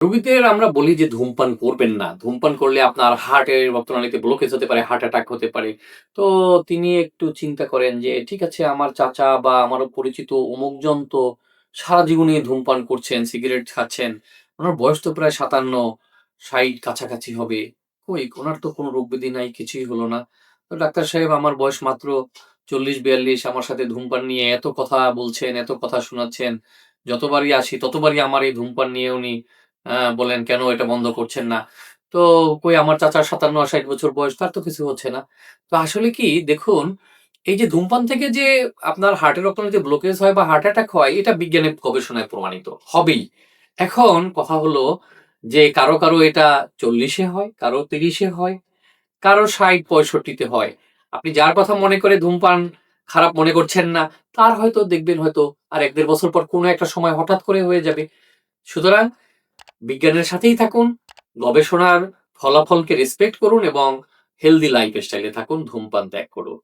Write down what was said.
রোগীদের আমরা বলি যে ধূমপান করবেন না। ধূমপান করলে আপনার হার্টের রক্তনালীতে ব্লকেজ হতে পারে, হার্ট অ্যাটাক হতে পারে। তো তিনি একটু চিন্তা করেন যে ঠিক আছে আমার চাচা বা আমারও পরিচিত অমুকজন তো সারা জীবনই ধূমপান করছেন, সিগারেট খাচ্ছেন। ওনার বয়স তো প্রায় ৫৭, ৬০ কাছাকাছি হবে। কই ওনার তো কোনো রোগ ব্যাধি নাই, কিছুই হলো না। তো ডাক্তার সাহেব আমার বয়স মাত্র ৪০-৪২ আমার সাথে ধূমপান নিয়ে এত কথা বলছেন, এত কথা শোনাচ্ছেন। যতবারই আসি ততবারই আমার এই ধূমপান নিয়ে উনি বলেন কেন এটা বন্ধ করছেন না? তো কই আমার চাচার ৫৭-৬০ বছর বয়স তার তো কিছু হচ্ছে না। তো আসলে কি দেখুন এই যে ধূমপান থেকে যে আপনার হার্টের রক্তনালীতে ব্লকেজ হয় বা হার্ট অ্যাটাক হয় এটা বিজ্ঞানের গবেষণায় প্রমাণিত। হবেই। এখন কথা হলো যে কারও, কারও এটা চল্লিশে হয়, কারও তিরিশে হয়, কারও ষাট পঁয়ষট্টিতে হয়। আপনি যার কথা মনে করে ধূমপান খারাপ মনে করছেন না, তার হয়তো দেখবেন হয়তো আর এক দেড় বছর পর কোনো একটা সময় হঠাৎ করে হয়ে যাবে। সুতরাং বিজ্ঞানের সাথেই থাকুন, গবেষণার ফলাফলকে রেসপেক্ট করুন এবং হেলদি লাইফ স্টাইলে থাকুন, ধূমপান ত্যাগ করুন।